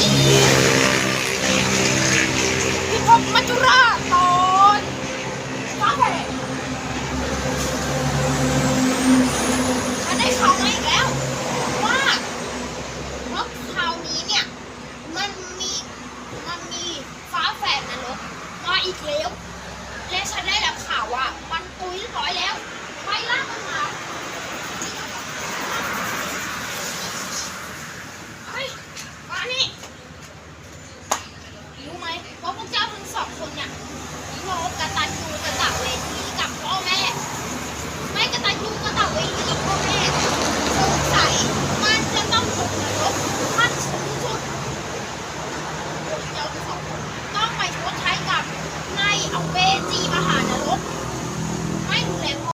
ที่พบมัจุราตอนฟ้าแฝดฉันได้ข่าวมาอีกแล้ว ว่าเพราะข่าวนี้เนี่ย มันมีมันมีฟ้าแฝดนรกมาอีกแล้ว และฉันได้รับข่าวว่า มันตุยเรียบร้อยแล้ว 次は